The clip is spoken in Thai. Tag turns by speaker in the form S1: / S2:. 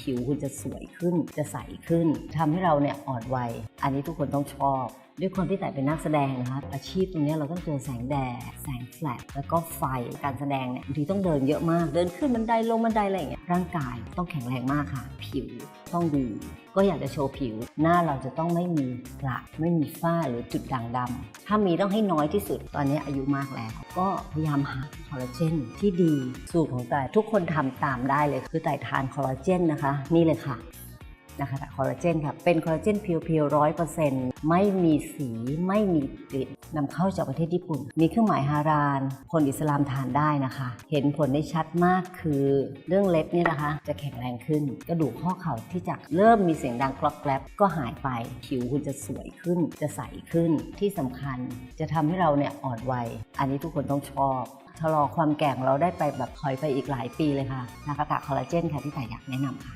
S1: ผิวคุณจะสวยขึ้นจะใสขึ้นทำให้เราเนี่ยอ่อนวัย อันนี้ทุกคนต้องชอบ ด้วยความที่แต่เป็นนักแสดงนะคะอาชีพตรงนี้เราต้องเจอแสงแดดแสงแฟลชแล้วก็ไฟการแสดงเนี่ยบางทีต้องเดินเยอะมาก เดินขึ้นบันไดลงบันไดอะไรอย่างเงี้ยร่างกายต้องแข็งแรงมากค่ะ ผิวต้องดี ก็อยากจะโชว์ผิว หน้าเราจะต้องไม่มีกระไม่มีฝ้าหรือจุดด่างดำถ้ามีต้องให้น้อยที่สุดตอนนี้อายุมากแล้ว ก็พยายามหาคอลลาเจนที่ดีสูตรของแต่ทุกคนทำตามได้เลยคือแต่ทานคอลลาเจนนะคะ นี่เลยค่ะ นะคะคอลลาเจนค่ะ เป็นคอลลาเจนเพียวๆร้อยเปอร์เซ็นต์ไม่มีสีไม่มีกลิ่นนำเข้าจากประเทศญี่ปุ่น มีเครื่องหมายฮาราน คนอิสลามทานได้นะคะ เห็นผลได้ชัดมากคือเรื่องเล็บนี่นะคะ จะแข็งแรงขึ้น กระดูกข้อเข่าที่จากเริ่มมีเสียงดังกรอบแกรบก็หายไป ผิวคุณจะสวยขึ้น จะใสขึ้น ที่สำคัญจะทำให้เราเนี่ยอ่อนวัย อันนี้ทุกคนต้องชอบชะลอความแก่ของเราได้ไปแบบถอยไปอีกหลายปีเลยค่ะนากาตะคอลลาเจนค่ะที่แต่อยากแนะนำค่ะ